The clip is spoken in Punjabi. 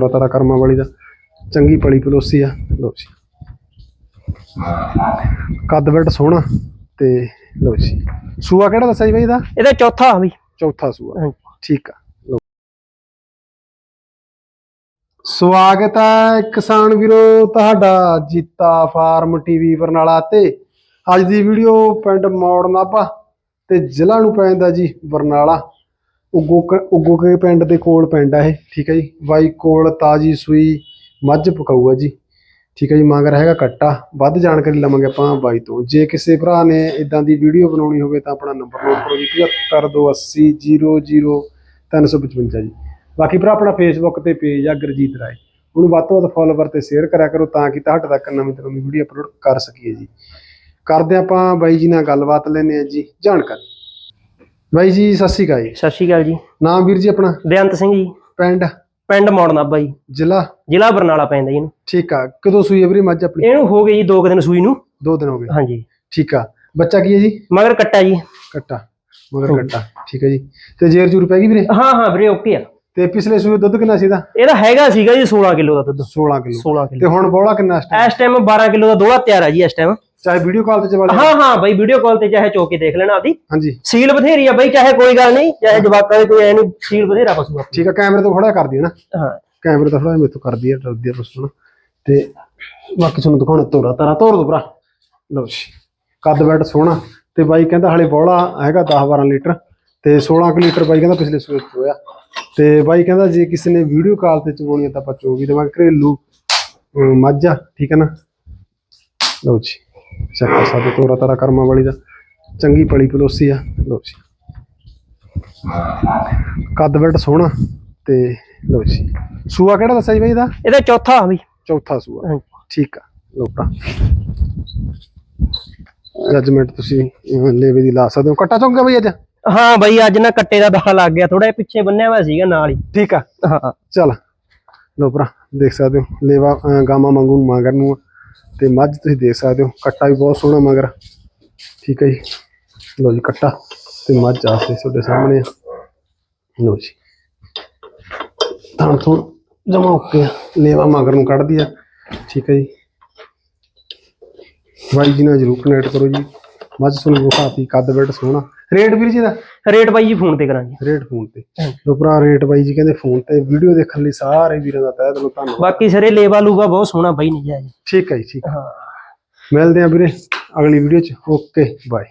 ਤੋਰਾ ਤਾਰਾ ਕਰਮਾਂ ਵਾਲੀ ਦਾ। ਚੰਗੀ ਪਲੀ ਪਲੋਸੀ ਆ। ਲਓ ਜੀ। ਕੱਦ ਬੈਠ ਸੋਹਣਾ ਤੇ ਲਓ ਜੀ। ਸੂਆ ਕਿਹੜਾ ਦੱਸਿਆ ਜੀ ਬਾਈ ਇਹਦਾ? ਇਹਦਾ ਚੌਥਾ ਵੀ ਚੌਥਾ ਸੂਆ। ਠੀਕ ਆ। ਸਵਾਗਤ ਹੈ ਕਿਸਾਨ ਵੀਰੋ ਤੁਹਾਡਾ ਜੀਤਾ ਫਾਰਮ ਟੀਵੀ ਬਰਨਾਲਾ ਤੇ। ਅੱਜ ਦੀ ਵੀਡੀਓ ਪਿੰਡ ਮੌੜ ਨਾਭਾ ਤੇ ਜ਼ਿਲ੍ਹਾ ਨੂੰ ਪੈਂਦਾ ਜੀ ਬਰਨਾਲਾ। ਉਗੋ ਕ- ਉਗੋ ਕੇ ਪਿੰਡ ਦੇ ਕੋਲ ਪਿੰਡ ਆ ਇਹ, ਠੀਕ ਹੈ ਜੀ? ਬਾਈ ਕੋਲ ਤਾਜੀ ਸੂਈ ਮੱਝ ਪਕਾਊਗਾ ਜੀ। ਠੀਕ ਹੈ ਜੀ, ਮਗਰ ਹੈਗਾ ਕੱਟਾ। ਵੱਧ ਜਾਣਕਾਰੀ ਲਵਾਂਗੇ ਆਪਾਂ ਬਾਈ ਤੋਂ। ਜੇ ਕਿਸੇ ਭਰਾ ਨੇ ਇਦਾਂ ਦੀ ਵੀਡੀਓ ਬਣਾਉਣੀ ਹੋਵੇ ਤਾਂ ਆਪਣਾ ਨੰਬਰ ਨੋਟ ਕਰੋ ਜੀ 7528000355 ਜੀ। ਬਾਕੀ ਭਰਾ, ਆਪਣਾ ਫੇਸਬੁੱਕ ਤੇ ਪੇਜ ਆ ਗੁਰਜੀਤ ਰਾਏ। ਉਹਨੂੰ ਵੱਧ ਤੋਂ ਵੱਧ ਫੋਲੋਵਰ ਤੇ ਸ਼ੇਅਰ ਕਰਿਆ ਕਰੋ ਤਾਂ ਕਿ ਤੁਹਾਡੇ ਤੱਕ ਨਵੀਂ ਤੋਂ ਨਵੀਂ ਵੀਡੀਓ ਅਪਲੋਡ ਕਰ ਸਕੀਏ ਜੀ। ਕਰਦੇ ਆਪਾਂ ਬਾਈ ਜੀ ਨਾਲ ਗੱਲਬਾਤ ਲੈਨੇ ਆ ਜੀ, ਜਾਣਕਾਰੀ। ਬਾਈ ਜੀ ਸਤਿ ਸ਼੍ਰੀ ਅਕਾਲ ਜੀ। ਸਤਿ ਸ਼੍ਰੀ ਅਕਾਲ ਜੀ। ਨਾਮ ਵੀਰ ਜੀ ਆਪਣਾ? ਬੇਅੰਤ ਸਿੰਘ ਜੀ। ਪਿੰਡ? ਪਿੰਡ ਮੌੜਨਾ ਬਾਈ। ਜ਼ਿਲ੍ਹਾ? ਜ਼ਿਲ੍ਹਾ ਬਰਨਾਲਾ ਪੈਂਦਾ ਜੀ ਇਹਨੂੰ। ਠੀਕ ਆ। ਕਦੋਂ ਸੂਈ ਹੈ ਵੀਰੇ? ਮੱਝ ਆਪਣੀ? ਇਹਨੂੰ ਹੋ ਗਏ ਜੀ ਦੋ ਕੁ ਦਿਨ ਸੂਈ ਨੂੰ। ਦੋ ਦਿਨ ਹੋ ਗਏ। ਹਾਂਜੀ। ਠੀਕ ਆ। ਬੱਚਾ ਕੀ ਹੈ ਜੀ? ਮਗਰ ਕੱਟਾ ਜੀ। ਕੱਟਾ। ਮਗਰ ਕੱਟਾ। ਠੀਕ ਹੈ ਜੀ। ਤੇ ਜੇਰ ਜੂਰ ਪੈ ਗਈ ਵੀਰੇ? ਹਾਂ ਹਾਂ ਵੀਰੇ ਓਕੇ ਆ। ਤੇ ਪਿਛਲੇ ਸੂਏ ਦੁੱਧ ਕਿੰਨਾ ਸੀ ਦਾ ਇਹਦਾ ਹੈਗਾ ਸੀਗਾ ਜੀ 16 ਕਿਲੋ ਦਾ ਦੁੱਧ। 16 ਕਿਲੋ। 16 ਤੇ ਕਿਲੋ ਹੁਣ ਬੋਲਾ ਕਿੰਨਾ ਇਸ ਟਾਈਮ 12 ਕਿਲੋ ਦਾ ਦੋੜਾ ਤਿਆਰ ਆ ਜੀ ਇਸ ਟਾਈਮ ਚਾਹੇ ਵੀਡੀਓ ਕਾਲ ਤੇ ਚਵਾ ਹਾਂ ਹਾਂ ਬਾਈ ਵੀਡੀਓ ਕਾਲ ਤੇ ਚਾਹੇ ਚੋਕੇ ਦੇਖ ਲੈਣਾ ਆਪਦੀ। ਹਾਂਜੀ। ਸੀਲ ਬਥੇਰੀ ਆ ਬਾਈ ਚਾਹੇ ਕੋਈ ਗੱਲ ਨਹੀਂ ਚਾਹੇ ਜਵਾਕਾਂ ਦੇ ਕੋਈ ਐ ਨਹੀਂ ਸੀਲ ਬਥੇਰਾ ਪਸ਼ੂ ਆ ਠੀਕ ਆ ਕੈਮਰੇ ਤੋਂ ਥੋੜਾ ਕਰਦੀ ਹੈ ਨਾ। ਹਾਂ। ਕੈਮਰੇ ਤੋਂ ਮੇਰੇ ਤੋਂ ਕਰਦੀ ਹੈ ਡਰਦੀ ਹੈ ਪਸ਼ੂ ਨਾ। ਤੇ ਬਾਕੀ ਤੁਹਾਨੂੰ ਦਿਖਾਉਣਾ ਤੋਰਾ ਤਾਰਾ ਤੋਰ ਦੋ ਭਰਾ। ਲਓ ਜੀ ਕੱਦ ਬੈਠ ਸੋਹਣਾ। ਤੇ ਬਾਈ ਕਹਿੰਦਾ ਹਲੇ ਬੋਲਾ ਹੈਗਾ 10 12 ਲੀਟਰ। ਤੇ 16 ਕੁ ਲੀਟਰ ਬਾਈ ਕਹਿੰਦਾ ਪਿਛਲੇ ਸੂਏ ਹੋਇਆ। ਤੇ ਬਾਈ ਕਹਿੰਦਾ ਜੇ ਕਿਸੇ ਨੇ ਵੀਡੀਓ ਕਾਲ ਤੇ ਚਵਾਉਣੀ ਤਾਂ ਆਪਾਂ ਚੋ ਵੀ ਦੇਵਾਂਗੇ। ਘਰੇਲੂ ਮੱਝ ਆ ਠੀਕ ਹੈ ਨਾ? ਲਓ ਜੀ। ਚੈੱਕ ਕਰ ਸਕਦੇ ਤੋਰਾ ਤਾਰਾ ਕਰਮਾਂ ਵਾਲੀ ਦਾ। ਚੰਗੀ ਪਲੀ ਪਲੋਸੀ ਆ ਲਓ ਜੀ। ਕੱਦ ਬੈਠ ਸੋਹਣਾ ਤੇ ਲਓ ਜੀ। ਸੂਆ ਕਿਹੜਾ ਦੱਸਿਆ ਜੀ ਬਾਈ ਇਹਦਾ? ਇਹਦਾ ਚੌਥਾ ਵੀ ਚੌਥਾ ਸੂਆ। ਠੀਕ ਆ ਭਰਾ। ਜੱਜਮੈਂਟ ਤੁਸੀਂ ਲੇਵੇ ਦੀ ਲਾ ਸਕਦੇ ਹੋ। ਕੱਟਾ ਚੌਂਗਾ ਬਈ ਅੱਜ? ਹਾਂ ਬਾਈ ਅੱਜ ਨਾ ਕੱਟੇ ਦਾ ਦਾਣਾ ਲੱਗ ਗਿਆ। ਥੋੜਾ ਪਿੱਛੇ ਬੰਨਿਆ ਹੋਇਆ ਸੀਗਾ ਨਾਲ ਹੀ। ਠੀਕ ਆ। ਹਾਂ। ਚਲ ਭਰਾ ਦੇਖ ਸਕਦੇ ਹੋ। ਲੇਵਾ ਗਾਵਾਂ ਮੰਗੂ ਮਗਰ ਨੂੰ ਆ। ਤੇ ਮੱਝ ਤੁਸੀਂ ਦੇਖ ਸਕਦੇ ਹੋ, ਕੱਟਾ ਵੀ ਬਹੁਤ ਸੋਹਣਾ ਮਗਰ। ਠੀਕ ਹੈ ਜੀ। ਲਓ ਜੀ ਕੱਟਾ ਤੇ ਮੱਝ ਆਸੇ ਤੁਹਾਡੇ ਸਾਹਮਣੇ। ਆ ਲੋ ਜੀ। ਤਾਂ ਤੋਂ ਜਮਾ ਓਕੇ ਆ ਲੇਵਾ ਮਗਰ ਨੂੰ ਕੱਢਦੀ ਆ। ਠੀਕ ਹੈ ਜੀ। ਬਾਈ ਜੀ ਨਾਲ ਜਰੂਰ ਕਨੈਕਟ ਕਰੋ ਜੀ। ਮੱਝ ਤੁਹਾਨੂੰ ਵਿਖਾਤੀ ਕੱਦ ਬੈਠ ਸੋਹਣਾ। ਰੇਟ ਵੀਰ ਜੀ ਦਾ? ਰੇਟ ਬਾਈ ਜੀ ਫੋਨ ਤੇ ਕਰਾਂਗੇ। ਰੇਟ ਫੋਨ ਤੇ। ਜੋ ਭਰਾ ਰੇਟ ਬਾਈ ਜੀ ਕਹਿੰਦੇ ਫੋਨ ਤੇ ਵੀਡੀਓ ਦੇਖਣ ਲਈ ਸਾਰੇ ਵੀਰਾਂ ਦਾ ਤਹਿ ਦਿਲੋਂ ਧੰਨਵਾਦ। ਬਾਕੀ ਸਰੇ ਲੇਵਾ ਲੂਗਾ ਬਹੁਤ ਸੋਹਣਾ ਬਾਈ ਨਹੀਂ ਜਾਇਜ਼ ਠੀਕ ਹੈ ਜੀ ਠੀਕ। ਹਾਂ। ਮਿਲਦੇ ਆ ਵੀਰੇ ਅਗਲੀ ਵੀਡੀਓ ਚ। Okay bye.